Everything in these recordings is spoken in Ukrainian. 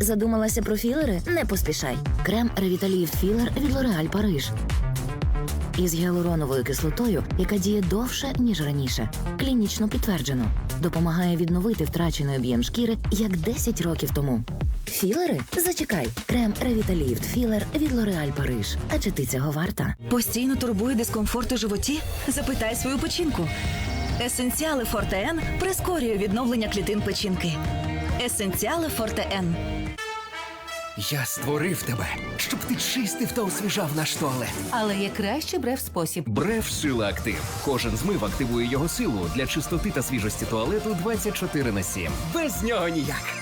Задумалася про філери? Не поспішай. Крем Revitalift Філер від L'Oréal Париж. Із гіалуроновою кислотою, яка діє довше, ніж раніше. Клінічно підтверджено. Допомагає відновити втрачений об'єм шкіри як 10 років тому. Філери? Зачекай. Крем Revitalift Філер від L'Oréal Париж. А чи ти цього варта? Постійно турбує дискомфорт у животі? Запитай свою печінку. Есенціали Форте Н прискорює відновлення клітин печінки. Есенціали Форте Н. Я створив тебе, щоб ти чистив та освіжав наш туалет. Але є кращий брев спосіб. Брев Сила Актив. Кожен змив активує його силу для чистоти та свіжості туалету 24 на 7. Без нього ніяк.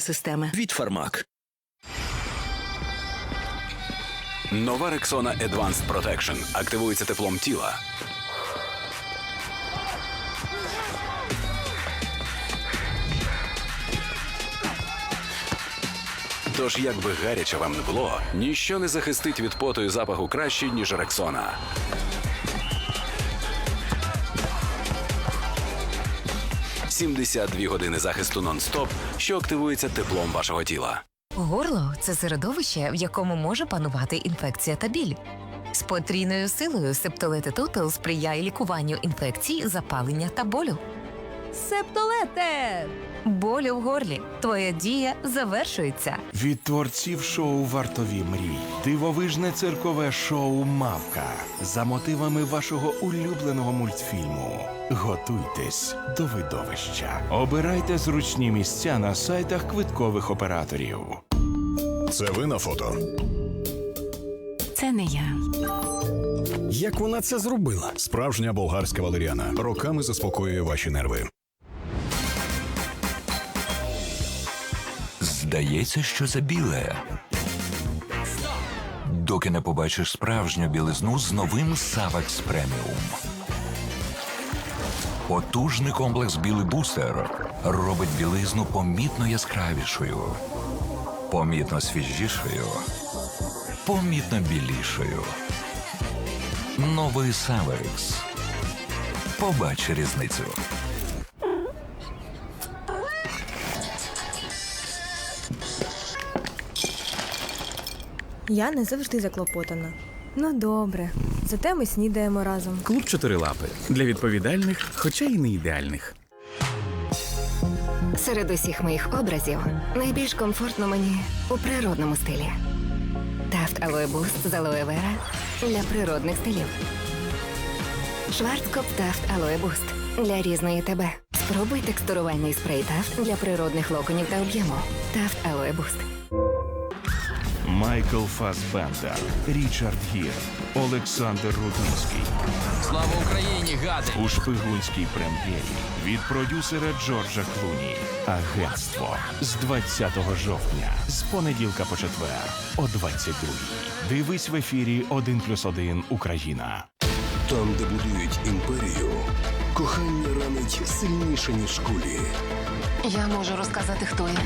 системи. від Фармак. Нова Рексона Advanced Protection активується теплом тіла. Тож, як би гаряче вам не було, ніщо не захистить від поту і запаху краще, ніж Рексона. «72 години захисту нон-стоп, що активується теплом вашого тіла. Горло це середовище, в якому може панувати інфекція та біль. З потрійною силою Септолети Тотал сприяє лікуванню інфекцій, запалення та болю. Септолете! Болю в горлі. Твоя дія завершується. Від творців шоу Вартові мрій. Дивовижне циркове шоу Мавка за мотивами вашого улюбленого мультфільму. Готуйтесь до видовища. Обирайте зручні місця на сайтах квиткових операторів. Це ви на фото. Це не я. Як вона це зробила? Справжня болгарська валеріана роками заспокоює ваші нерви. Здається, що це біле. Доки не побачиш справжню білизну з новим Савекс Преміум. Потужний комплекс білий бустер робить білизну помітно яскравішою, помітно свіжішою, помітно білішою. Новий Савекс. Побач різницю. Я не завжди заклопотана. Ну добре, зате ми снідаємо разом. Клуб чотирилапи для відповідальних, хоча й не ідеальних. Серед усіх моїх образів найбільш комфортно мені у природному стилі. Тафт Алоe Boost з алоe вера для природних стилів. Шварцкоп Тафт Алоe Boost для різної тебе. Спробуй текстурувальний спрей Тафт для природних локонів та об'єму. Тафт Алоe Boost. Майкл Фасбендер, Річард Гір, Олександр Рудинський Слава Україні, гади! у шпигунській прем'єрі від продюсера Джорджа Клуні. Агентство з 20 жовтня, з понеділка по четвер о 22 Дивись в ефірі 1+,1 Україна. Там, де будують імперію, кохання ранить сильніше, ніж кулі. Я можу розказати, хто я.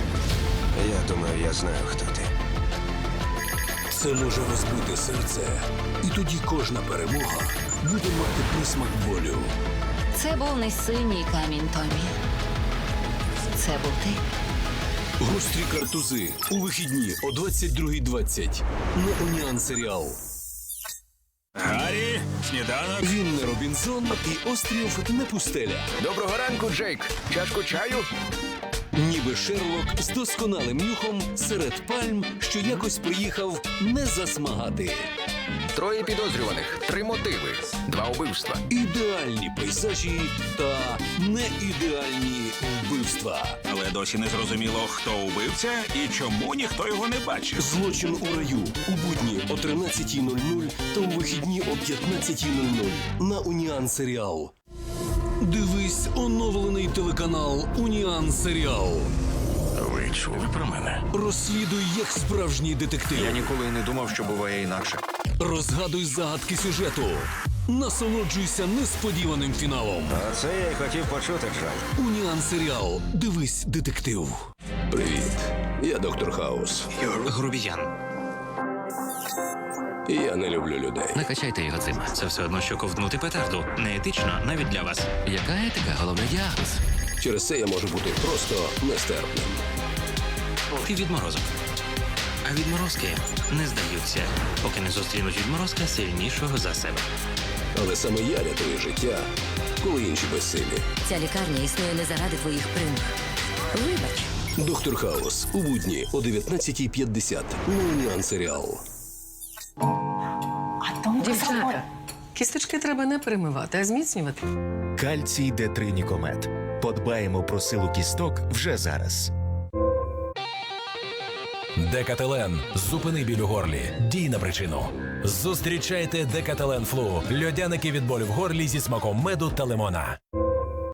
Я думаю, я знаю, хто ти. Це може розбити серце, і тоді кожна перемога буде мати присмак болю. Це був не синій камінь Томі. Це був ти. Гострі картузи у вихідні о 22.20 на Уніан серіал. Гаррі, сніданок. Він не Робінзон і острів не пустеля. Доброго ранку, Джейк. Чашку чаю? Ніби Шерлок з досконалим нюхом серед пальм, що якось приїхав не засмагати. Троє підозрюваних, три мотиви, два убивства. Ідеальні пейзажі та неідеальні вбивства. Але досі не зрозуміло, хто убивця і чому ніхто його не бачив. Злочин у раю у будні о 13.00 та у вихідні о 15.00 на Уніан Серіал. Дивись оновлений телеканал Уніан Серіал. Ви чув. Ви про мене. Розслідуй як справжній детектив. Я ніколи не думав, що буває інакше. Розгадуй загадки сюжету. Насолоджуйся несподіваним фіналом. А це я й хотів почути, жаль. Уніан серіал. Дивись, детектив. Привіт. Я доктор Хаус. Грубіян. Я не люблю людей. Не качайте його цим. Це все одно, що ковтнути петарду. Неетично навіть для вас. Яка етика? Головний діагноз. Через це я можу бути просто нестерпним. Ти відморозок. А відморозки не здаються, поки не зустрінуть відморозка сильнішого за себе. Але саме я рятую життя, коли інші безсилі. Ця лікарня існує не заради твоїх примх. Вибач. Доктор Хаус у будні о 19.50 на Уніан серіал. Дівчата, кісточки треба не перемивати, а зміцнювати. Кальцій Д3 Нікомет. Подбаємо про силу кісток вже зараз. Декателен. Зупини біль у горлі. Дій на причину. Зустрічайте Декателен Флу. Льодяники від болю в горлі зі смаком меду та лимона.